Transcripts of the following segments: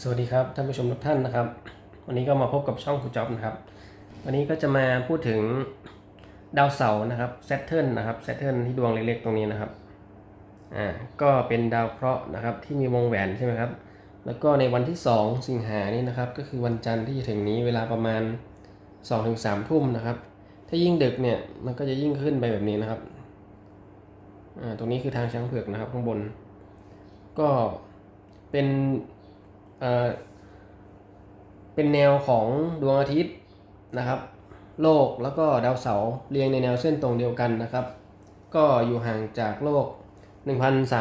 สวัสดีครับท่านผู้ชมทุกท่านนะครับ วันนี้ก็มาพบกับช่องคุณจ๊อบนะครับ วันนี้ก็จะมาพูดถึงดาวเสาร์นะครับแซทเทิลนะครับแซทเทิลที่ดวงเล็กๆตรงนี้นะครับอ่าก็เป็นดาวเคราะห์นะครับที่มีวงแหวนใช่ไหมครับ แล้วก็ในวันที่ 2 สิงหานี่นะครับ ก็คือวันจันทร์ที่จะถึงนี้เวลาประมาณ 2-3 ทุ่มนะครับ ถ้ายิ่งดึกเนี่ยมันก็จะยิ่งขึ้นไปแบบนี้นะครับอ่าตรงนี้คือทางช้างเผือกนะครับข้างบน ก็เป็น เป็นแนวของดวงอาทิตย์นะครับ โลกแล้วก็ดาวเสาร์เรียงในแนวเส้นตรงเดียวกันนะครับ ก็อยู่ห่างจากโลก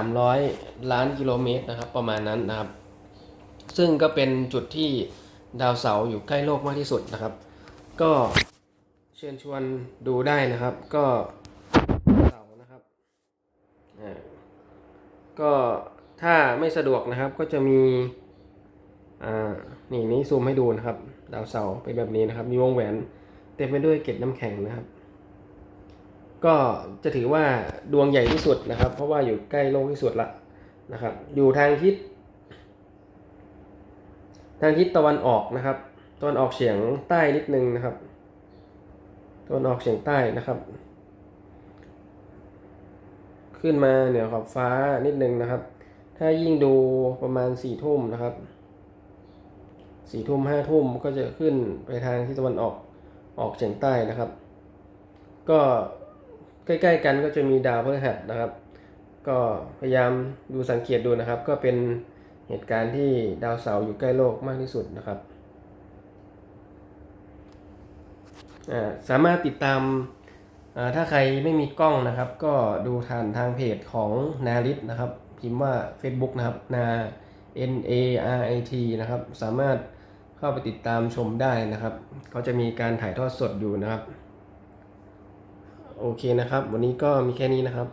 1,300 ล้านกิโลเมตรนะครับ ประมาณนั้นนะครับ ซึ่งก็เป็นจุดที่ดาวเสาร์อยู่ใกล้โลกมากที่สุดนะครับ ก็เชิญชวนดูได้นะครับ ก็เสาร์นะครับก็ถ้าไม่สะดวกนะครับก็จะมี อ่านี่นี่ซูมให้ดูนะครับ ดาวเสาร์เป็นแบบนี้นะครับ มีวงแหวนเต็มไปด้วยเกล็ดน้ำแข็งนะครับ ก็จะถือว่าดวงใหญ่ที่สุดนะครับ เพราะว่าอยู่ใกล้โลกที่สุดละนะครับ อยู่ทางทิศทางทิศตะวันออกนะครับตะวันออกเฉียงใต้นิดนึงนะครับตะวันออกเฉียงใต้นะครับ ขึ้นมาเหนือขอบฟ้านิดนึงนะครับ ถ้ายิ่งดูประมาณสี่ทุ่มนะครับ สี่ทุ่มห้าทุ่มก็จะขึ้นไปทางทิศตะวันออกออกเฉียงใต้นะครับ ก็ใกล้ๆกันก็จะมีดาวพฤหัสนะครับ ก็พยายามดูสังเกตดูนะครับ ก็เป็นเหตุการณ์ที่ดาวเสาร์อยู่ใกล้โลกมากที่สุดนะครับสามารถติดตามถ้าใครไม่มีกล้องนะครับ ก็ดูทางทางเพจของนาริตนะครับ พิมพ์ว่า Facebook นะครับนา N A R I T นะครับ สามารถ เข้าไปติดตามชมได้นะครับ เขาจะมีการถ่ายทอดสดอยู่นะครับ โอเคนะครับ วันนี้ก็มีแค่นี้นะครับ